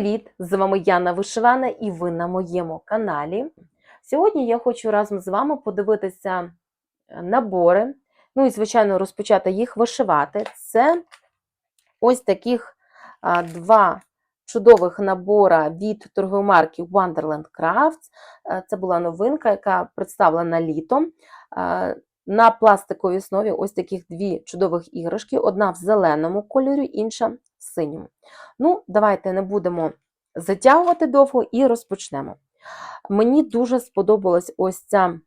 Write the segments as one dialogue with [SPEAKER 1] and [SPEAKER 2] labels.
[SPEAKER 1] Привіт! З вами Яна Вишивана і ви на моєму каналі. Сьогодні я хочу разом з вами подивитися е, набори, ну і, звичайно, розпочати їх вишивати. Це ось таких два чудових набора від торгової марки Wonderland Crafts. Е, Це була новинка, яка представлена літом. Е, На пластиковій основі ось таких дві чудових іграшки: одна в зеленому кольорі, інша в синьому. Ну, давайте не будемо затягувати довго і розпочнемо. Мені дуже сподобалась ось ця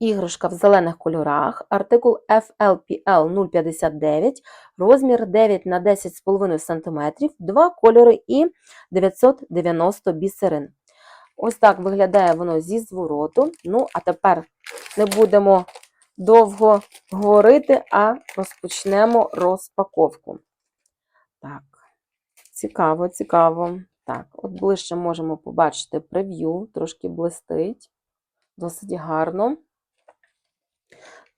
[SPEAKER 1] іграшка в зелених кольорах, артикул FLPL 059, розмір 9 на 10,5 см, два кольори і 990 бісерин. Ось так виглядає воно зі звороту. Ну, а тепер не будемо довго говорити, а розпочнемо розпаковку. Так, цікаво, цікаво. Так, от ближче можемо побачити прев'ю, трошки блистить, досить гарно.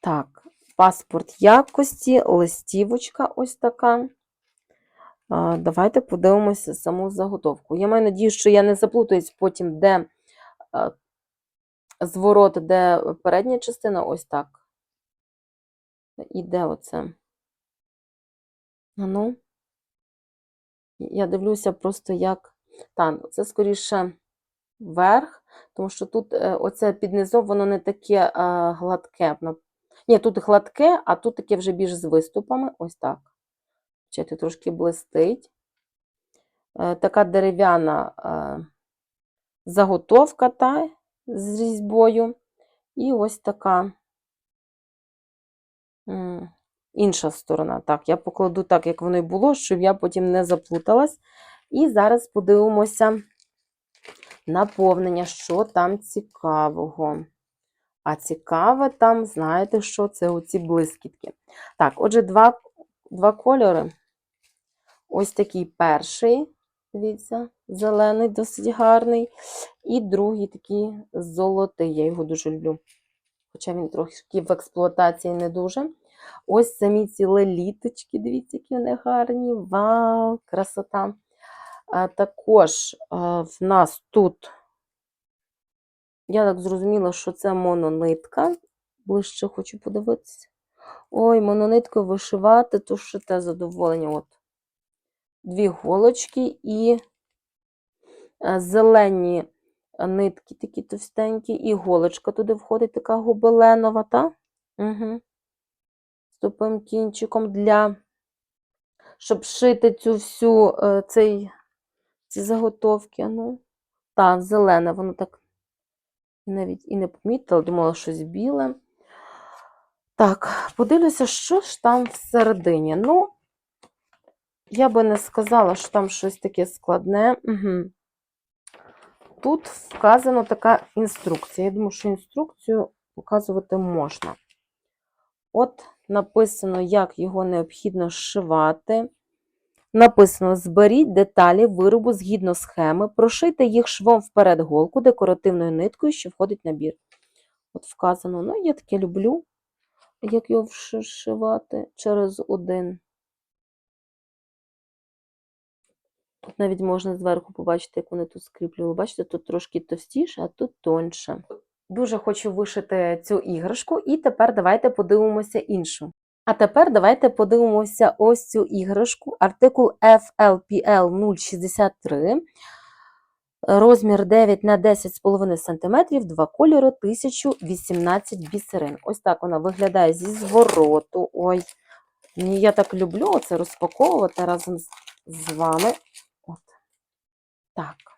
[SPEAKER 1] Так, паспорт якості, листівочка ось така. Давайте подивимося саму заготовку. Я маю надію, що я не заплутаюсь потім, де зворот, де передня частина, ось так. І де оце? Ну, я дивлюся просто як. Та, це скоріше верх, тому що тут е, оце під низом, воно не таке е, гладке. Ні, тут гладке, а тут таке вже більш з виступами. Ось так. Бачите, трошки блистить. Е, Така дерев'яна заготовка та, з різьбою. І ось така інша сторона. Так, я покладу так, як воно і було, щоб я потім не заплуталась. І зараз подивимося наповнення, що там цікавого. А цікаве там, знаєте, що це оці блискітки. Так, отже, два, два кольори. Ось такий перший, дивіться, зелений, досить гарний. І другий такий золотий. Я його дуже люблю. Хоча він трохи в експлуатації не дуже. Ось самі ці леліточки, дивіться, які вони гарні. Вау, красота! А, також в нас тут, я так зрозуміла, що це мононитка. Ближче хочу подивитися. Ой, монониткою вишивати, то що те задоволення. От. Дві голочки і зелені нитки такі товстенькі, і голочка туди входить, така гобеленова, та? Угу. З тупим кінчиком для, щоб шити цю всю е, цей ці заготовки. Ну, так, зелене, воно так навіть і не помітила, думала, щось біле. Так, подивлюся, що ж там всередині. Ну, я би не сказала, що там щось таке складне. Угу. Тут вказана така інструкція. Я думаю, що інструкцію показувати можна. От написано, як його необхідно зшивати. Написано: зберіть деталі виробу згідно схеми, прошийте їх швом вперед голку декоративною ниткою, що входить в набір. От вказано, ну, я таке люблю, як його вшивати через один. Тут навіть можна зверху побачити, як вони тут скріплювали. Бачите, тут трошки товстіше, а тут тоньше. Дуже хочу вишити цю іграшку, і тепер давайте подивимося іншу. А тепер давайте подивимося ось цю іграшку. Артикул FLPL 063, розмір 9 на 10,5 см, два кольори 1018 бісерин. Ось так вона виглядає зі звороту. Ой, я так люблю це розпаковувати разом з, вами. От. Так.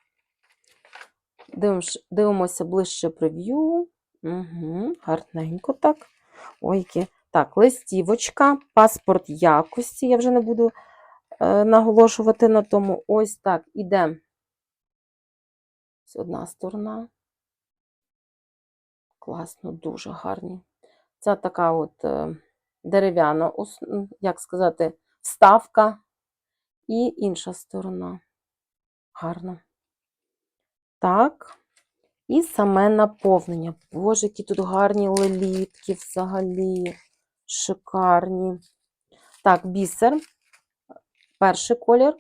[SPEAKER 1] Дивимося ближче прев'ю. Угу, гарненько так. Ой, які. Так, листівочка, паспорт якості. Я вже не буду е, наголошувати на тому. Ось так, іде. Одна сторона. Класно, дуже гарні. Це така от е, дерев'яна, як сказати, вставка. І інша сторона. Гарно. Так. І саме наповнення. Боже, які тут гарні лелітки взагалі. Шикарні. Так, бісер. Перший колір.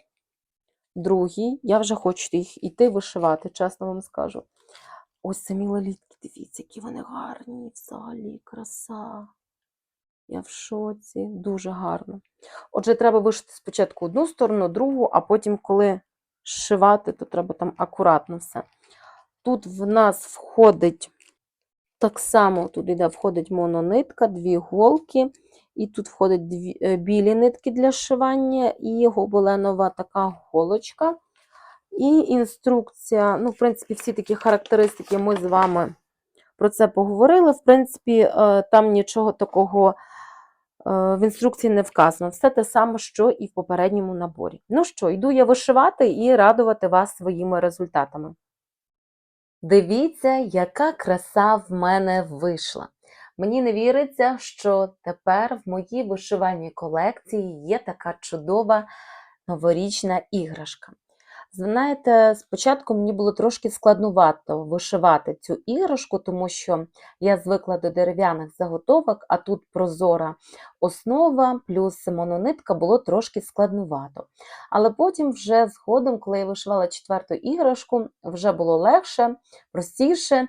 [SPEAKER 1] другий. Я вже хочу їх іти вишивати, чесно вам скажу. Ось самі лалітки, дивіться, які вони гарні, взагалі, краса. Я в шоці, дуже гарно. Отже, треба вишити спочатку одну сторону, другу, а потім, коли зшивати, то треба там акуратно все. Тут в нас входить так само, тут іде, входить мононитка, дві голки, і тут входять дві, е, білі нитки для шивання, і гобеленова така голочка. І інструкція, ну, в принципі, всі такі характеристики ми з вами про це поговорили. В принципі, е, там нічого такого в інструкції не вказано. Все те саме, що і в попередньому наборі. Ну що, йду я вишивати і радувати вас своїми результатами. Дивіться, яка краса в мене вийшла. Мені не віриться, що тепер в моїй вишивальній колекції є така чудова новорічна іграшка. Знаєте, спочатку мені було трошки складнувато вишивати цю іграшку, тому що я звикла до дерев'яних заготовок, а тут прозора основа плюс мононитка було трошки складнувато. Але потім, вже згодом, коли я вишивала четверту іграшку, вже було легше, простіше,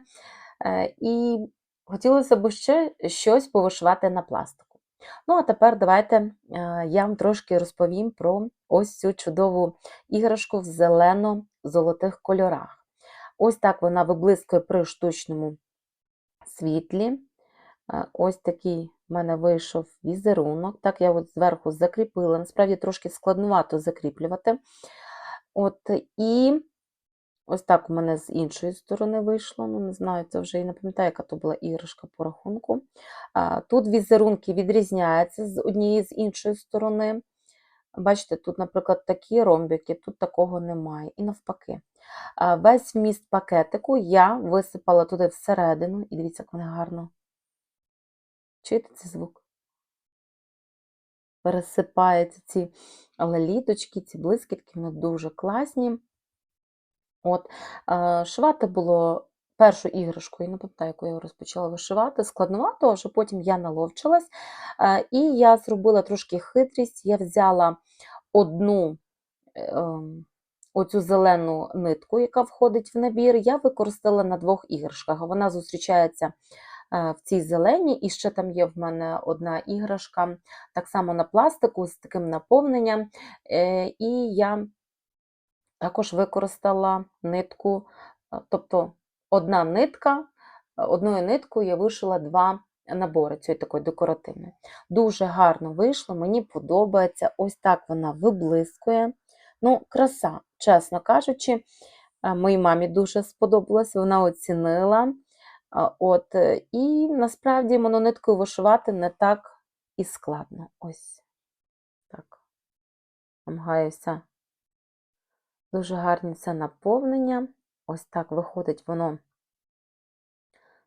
[SPEAKER 1] е, і хотілося б ще щось повишивати на пластику. Ну, а тепер давайте е, я вам трошки розповім про ось цю чудову іграшку в зелено-золотих кольорах. Ось так вона виблискує при штучному світлі. Е, Ось такий в мене вийшов візерунок. Так, я от зверху закріпила. Насправді трошки складнувато закріплювати. От, І ось так у мене з іншої сторони вийшло. Ну, не знаю, це вже і не пам'ятаю, яка то була іграшка по рахунку. Тут візерунки відрізняються з однієї з іншої сторони. Бачите, тут, наприклад, такі ромбики, тут такого немає. І навпаки. Весь вміст пакетику я висипала туди всередину, і дивіться, як вони гарно. Чуєте цей звук? Пересипаються ці лаліточки, ці блискітки, вони дуже класні. От, е, Шивати було першу іграшку, я не пам'ятаю, яку я розпочала вишивати, складновато, вже потім я наловчилась. Е, І я зробила трошки хитрість, я взяла одну ем, оцю зелену нитку, яка входить в набір, я використала на двох іграшках. Вона зустрічається е, в цій зеленій, і ще там є в мене одна іграшка, так само на пластику з таким наповненням. І я також використала нитку, е, тобто одна нитка, е, одною ниткою я вишила два набори цієї такої декоративної. Дуже гарно вийшло, мені подобається. Ось так вона виблискує. Ну, краса, чесно кажучи, е, моїй мамі дуже сподобалось, вона оцінила. От, І насправді монониткою вишивати не так і складно. Ось так. Намагаюся Дуже гарне це наповнення. Ось так виходить воно.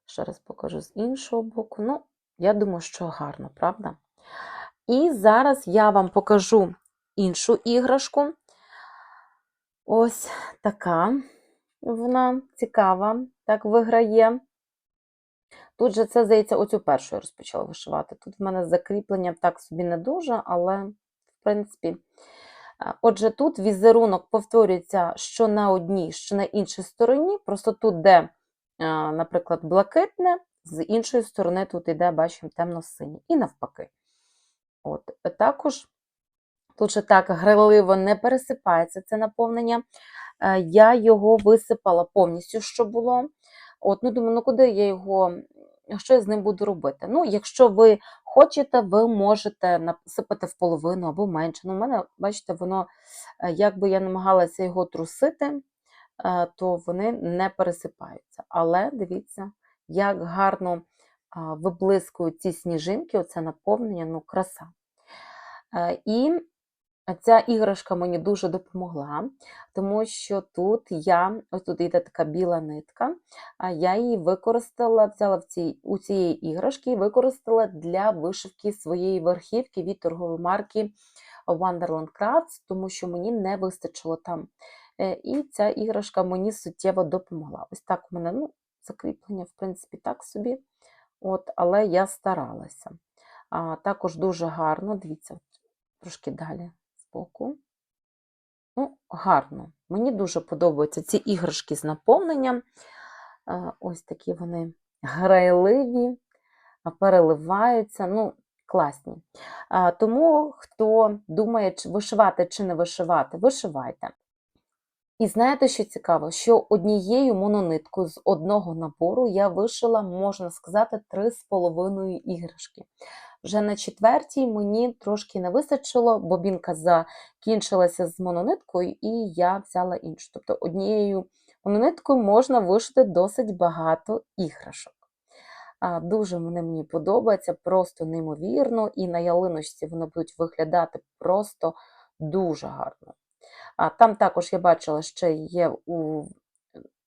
[SPEAKER 1] Ще раз покажу з іншого боку. Ну, я думаю, що гарно, правда? І зараз я вам покажу іншу іграшку. Ось така вона цікава, так виграє. Тут же це, здається, оцю першу я розпочала вишивати. Тут в мене закріплення так собі не дуже, але, в принципі, Отже, тут візерунок повторюється що на одній, що на іншій стороні, просто тут, де, наприклад, блакитне, з іншої сторони тут йде, бачимо, темно-синій. І навпаки. От, Також тут же так гриливо не пересипається це наповнення. Я його висипала повністю, що було. От, ну Думаю, ну куди я його, що я з ним буду робити? Ну, Якщо ви хочете, ви можете насипати в половину або менше. Ну, У мене, бачите, воно, е, як би я намагалася його трусити, е, то вони не пересипаються. Але дивіться, як гарно виблискують ці сніжинки, оце наповнення, ну, краса. Е, і Ця іграшка мені дуже допомогла, тому що тут я, ось тут йде така біла нитка, а я її використала, взяла в цій, у цієї іграшки і використала для вишивки своєї верхівки від торгової марки Wonderland Crafts, тому що мені не вистачило там. Е, і ця іграшка мені суттєво допомогла. Ось так у мене ну, закріплення, в принципі, так собі, От, але я старалася. А, Також дуже гарно, дивіться, трошки далі боку. Ну, гарно. Мені дуже подобаються ці іграшки з наповненням. Е, Ось такі вони грайливі, переливаються. Ну, класні. Тому, хто думає, чи вишивати чи не вишивати, вишивайте. І знаєте, що цікаво? Що однією монониткою з одного набору я вишила, можна сказати, три з половиною іграшки. Вже на четвертій мені трошки не вистачило, бобінка закінчилася з монониткою, і я взяла іншу. Тобто однією монониткою можна вишити досить багато іграшок. А, Дуже вони мені подобаються, просто неймовірно, і на ялиночці вони будуть виглядати просто дуже гарно. А, Там також я бачила, ще є у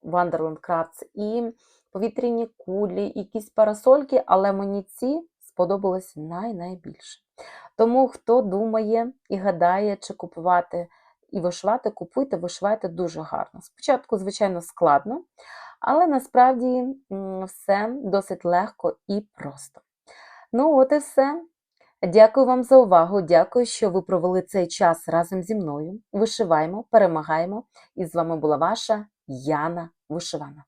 [SPEAKER 1] Wonderland Crafts і повітряні кулі, якісь парасольки, але мені ці сподобались най-найбільше. Тому хто думає і гадає, чи купувати і вишивати, купуйте, вишивайте дуже гарно. Спочатку, звичайно, складно, але насправді все досить легко і просто. Ну, от і все. Дякую вам за увагу. Дякую, що ви провели цей час разом зі мною. Вишиваємо, перемагаємо. І з вами була ваша Яна Вишивана.